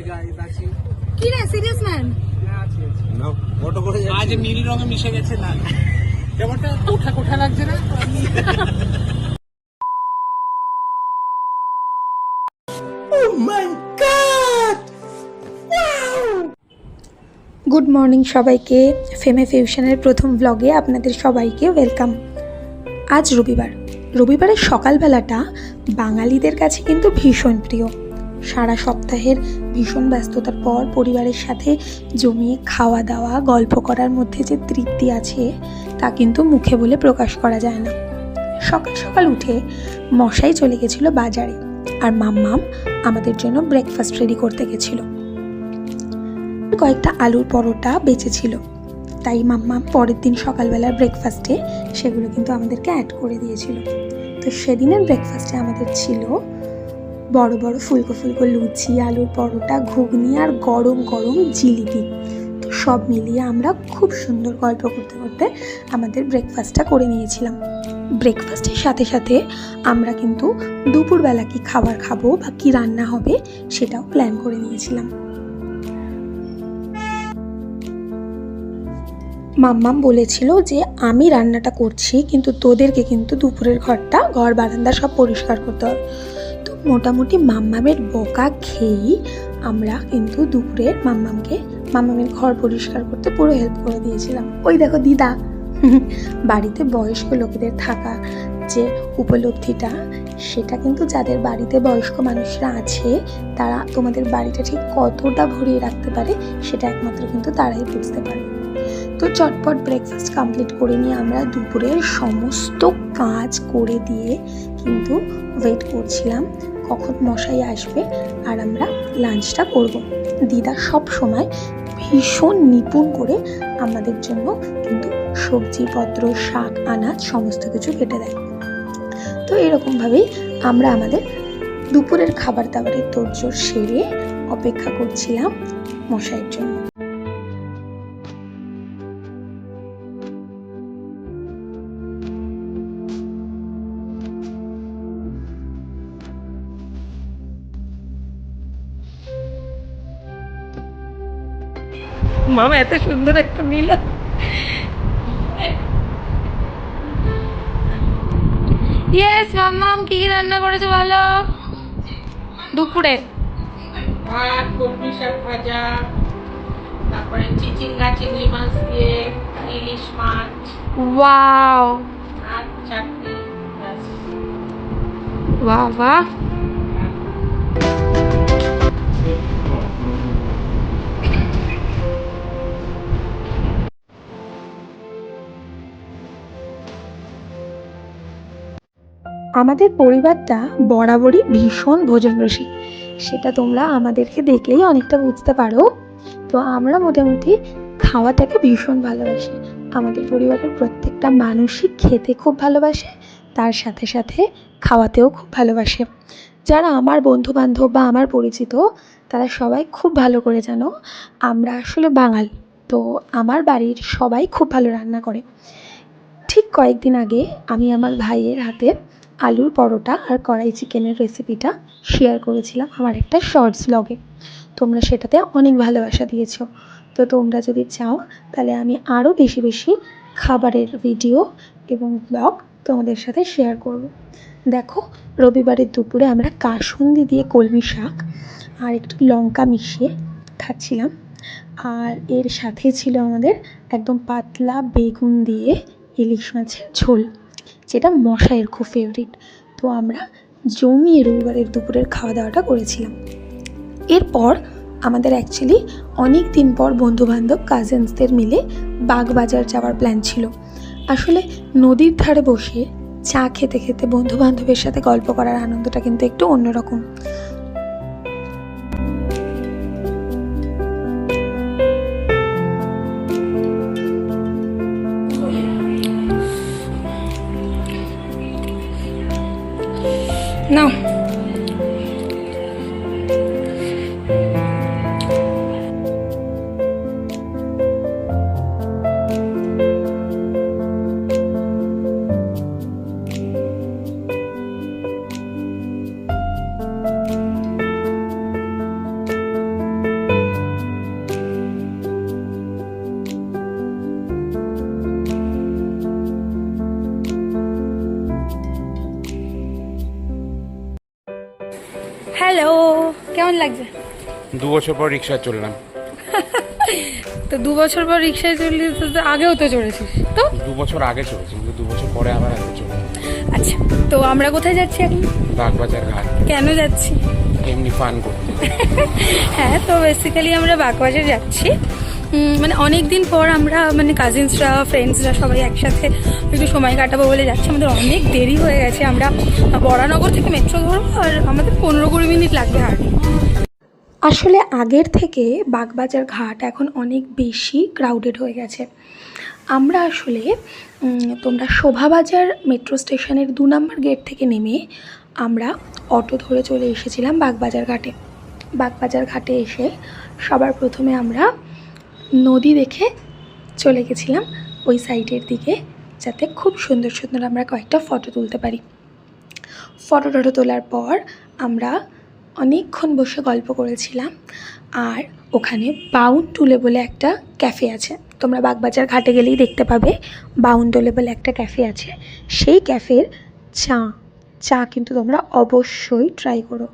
Hi guys আছি কি রে সিরিয়াস ম্যান হ্যাঁ আছি আছি। না অটো করে আজ নীল রঙে মিশে গেছে না। কেমনটা? কোঠা কোঠা লাগছে না গুড মর্নিং সবাইকে। ফেমে ফিউশনের প্রথম ব্লগে আপনাদের সবাইকে ওয়েলকাম আজ রবিবার। রবিবারের সকালবেলাটা বাঙালিদের কাছে কিন্তু ভীষণ প্রিয়। সারা সপ্তাহের ভীষণ ব্যস্ততার পর পরিবারের সাথে জমিয়ে খাওয়া দাওয়া গল্প করার মধ্যে যে তৃপ্তি আছে, তা কিন্তু মুখে বলে প্রকাশ করা যায় না। সকাল সকাল উঠে মশাই চলে গেছিল বাজারে আর মাম্মাম আমাদের জন্য ব্রেকফাস্ট রেডি করতে গেছিল। কয়েকটা আলুর পরোটা বেঁচেছিল। তাই মাম্মা পরের দিন সকালবেলার ব্রেকফাস্টে সেগুলো কিন্তু আমাদেরকে অ্যাড করে দিয়েছিল। তো সেদিনের ব্রেকফাস্টে আমাদের ছিল বড় বড় ফুলকো ফুলকো লুচি, আলুর পরোটা, ঘুগনি আর গরম গরম জিলিপি। তো সব মিলিয়ে আমরা খুব সুন্দর গল্প করতে করতে আমাদের ব্রেকফাস্টটা করে নিয়েছিলাম। ব্রেকফাস্টের সাথে সাথে আমরা কিন্তু দুপুরবেলা কি খাবার খাব বা কি রান্না হবে সেটাও প্ল্যান করে নিয়েছিলাম। মাম্মাম বলেছিল যে, আমি রান্নাটা করছি, কিন্তু তোদেরকে কিন্তু দুপুরের ঘরটা, ঘর বারান্দা সব পরিষ্কার করতে হবে। মোটামুটি মাম্মামের বকা খেয়েই আমরা কিন্তু দুপুরের মাম্মামকে, মাম্মামের ঘর পরিষ্কার করতে পুরো হেল্প করে দিয়েছিলাম। ওই দেখো দিদা, বাড়িতে বয়স্ক লোকেদের থাকা যে উপলব্ধিটা, সেটা কিন্তু যাদের বাড়িতে বয়স্ক মানুষরা আছে, তারা তোমাদের বাড়িটা ঠিক কতটা ভরিয়ে রাখতে পারে, সেটা একমাত্র কিন্তু তারাই বুঝতে পারে। তো চটপট ব্রেকফাস্ট কমপ্লিট করে নিয়ে আমরা দুপুরের সমস্ত কাজ করে দিয়ে কিন্তু ওয়েট করছিলাম কখন মশাই আসবে আর আমরা লাঞ্চটা করব। দিদা সব সময় ভীষণ নিপুণ করে আমাদের জন্য কিন্তু সবজিপত্র, শাক, আনাজ সমস্ত কিছু কেটে দেয়। তো এরকমভাবেই আমরা আমাদের দুপুরের খাবার দাবারের তোড়জোড় সেরে অপেক্ষা করছিলাম মশাইয়ের জন্য। মামা এত সুন্দর একটা মিলা। ইয়েস মাম্মাম কি কি রান্না করেছ ভালো দুপুরে। ভাত কলমি শাক ভাজা তারপরে চিচিঙ্গা চিংড়ি মাছ দিয়ে ইলিশ মাছ। ওয়াও আর চাটনি। বাহ বাহ। আমাদের পরিবারটা বরাবরই ভীষণ ভোজন রসিক সেটা তোমরা আমাদেরকে দেখলেই অনেকটা বুঝতে পারো। তো আমরা মোটামুটি খাওয়াটাকে ভীষণ ভালোবাসি। আমাদের পরিবারের প্রত্যেকটা মানুষই খেতে খুব ভালোবাসে, তার সাথে সাথে খাওয়াতেও খুব ভালোবাসে। যারা আমার বন্ধু বান্ধব বা আমার পরিচিত, তারা সবাই খুব ভালো করে জানো, আমরা আসলে বাঙাল। তো আমার বাড়ির সবাই খুব ভালো রান্না করে। ঠিক কয়েকদিন আগে আমি আমার ভাইয়ের হাতে আলুর পরোটা আর কড়াই চিকেনের রেসিপিটা শেয়ার করেছিলাম আমার একটা শর্টস ব্লগে তোমরা সেটাতে অনেক ভালোবাসা দিয়েছ। তো তোমরা যদি চাও, তাহলে আমি আরও বেশি বেশি খাবারের ভিডিও এবং ব্লগ তোমাদের সাথে শেয়ার করব। দেখো, রবিবারের দুপুরে আমরা কাসুন্দি দিয়ে কলমি শাক আর একটু লঙ্কা মিশিয়ে খাচ্ছিলাম। আর এর সাথে ছিল আমাদের একদম পাতলা বেগুন দিয়ে ইলিশ মাছের ঝোল। যেটা মশাইয়ের খুব ফেভারিট তো আমরা জমিয়ে রবিবারের দুপুরের খাওয়া দাওয়াটা করেছিলাম। এরপর আমাদের অ্যাকচুয়ালি অনেক দিন পর বন্ধুবান্ধব কাজেন্সদের মিলে বাগবাজার যাওয়ার প্ল্যান ছিল। আসলে নদীর ধারে বসে চা খেতে খেতে বন্ধুবান্ধবের সাথে গল্প করার আনন্দটা কিন্তু একটু অন্যরকম। না কেমন লাগছে? দু বছর পর রিক্সা চললাম। তো দু বছর পর রিক্সায় চললি তো আগেও তো চড়েছিস তো? দু বছর আগে চলেছি কিন্তু দু বছর পরে আবার আগে চলে আচ্ছা তো আমরা কোথায় যাচ্ছি এখন? বাগবাজার ঘাট। কেন যাচ্ছি? এমনি ফান করতে। হ্যাঁ তো বেসিক্যালি আমরা বাগবাজার যাচ্ছি। মানে অনেক দিন পর আমরা মানে কাজিনসরা ফ্রেন্ডসরা সবাই একসাথে একটু সময় কাটাবো বলে যাচ্ছি। আমাদের অনেক দেরি হয়ে গেছে। আমরা বরানগর থেকে মেট্রো ধরবো আর আমাদের পনেরো কুড়ি মিনিট লাগবে হাঁটতে। আসলে আগের থেকে বাগবাজার ঘাট এখন অনেক বেশি ক্রাউডেড হয়ে গেছে। আমরা আসলে তোমরা শোভাবাজার মেট্রো স্টেশনের দু নম্বর গেট থেকে নেমে আমরা অটো ধরে চলে এসেছিলাম বাগবাজার ঘাটে। বাগবাজার ঘাটে এসে সবার প্রথমে আমরা নদী দেখে চলে গেছিলাম ওই সাইডের দিকে, যাতে খুব সুন্দর সুন্দর আমরা কয়েকটা ফটো তুলতে পারি। ফটো টটো তোলার পর আমরা অনেকক্ষণ বসে গল্প করেছিলাম, আর ওখানে বাউন টুলে বলে একটা ক্যাফে আছে। তোমরা বাগবাজার ঘাটে গেলেই দেখতে পাবে বাউন টুলে বলে একটা ক্যাফে আছে। সেই ক্যাফের চা চা কিন্তু তোমরা অবশ্যই ট্রাই করো।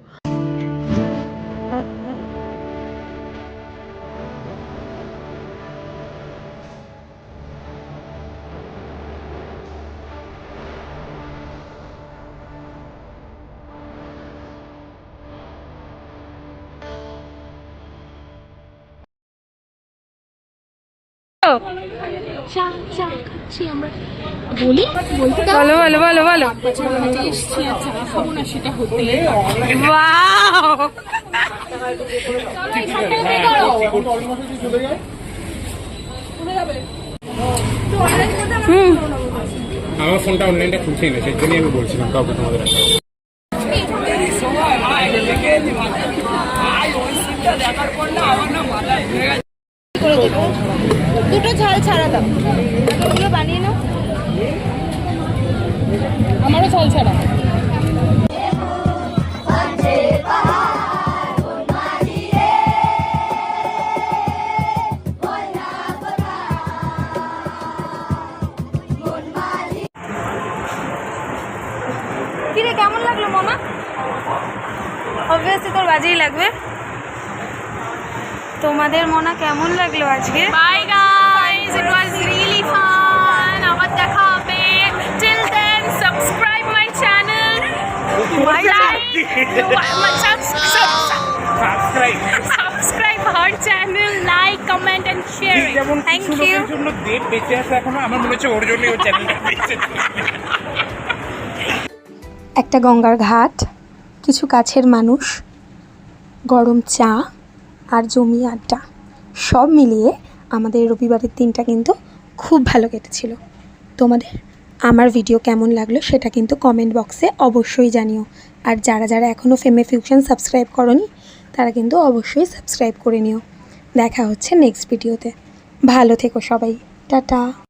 বলো বলো বলো বলো আমার ফোনটা অনলাইনটা খুলছেই না সেই জন্যই আমি বলছিলাম কাউকে তোমাদের একটা। দুটো ঝাল ছাড়া দাও। ওগুলো বানিয়ে নাও। আমারও ঝাল ছাড়া। কিরে, কেমন লাগল মামা? তোর বাজেই লাগবে। তোমাদের মনা কেমন লাগল আজকে? Bye subscribe subscribe her channel like comment and share যেমন Thank কিছু জন্য দেব বেঁচে আছে এখনও আমার মনে হচ্ছে ওর জন্যই ওর চ্যানেলটা বেঁচে একটা গঙ্গার ঘাট কিছু কাছের মানুষ গরম চা আর জমি আড্ডা সব মিলিয়ে আমাদের রবিবারের দিনটা কিন্তু খুব ভালো কেটেছিল। তোমাদের? আমার ভিডিও কেমন লাগল সেটা কিন্তু কমেন্ট বক্সে অবশ্যই জানিও। আর যারা যারা এখনও ফেমে ফিউশন সাবস্ক্রাইব করনি, তারা কিন্তু অবশ্যই সাবস্ক্রাইব করে নিও। দেখা হচ্ছে নেক্সট ভিডিওতে ভালো থেকো সবাই। টাটা।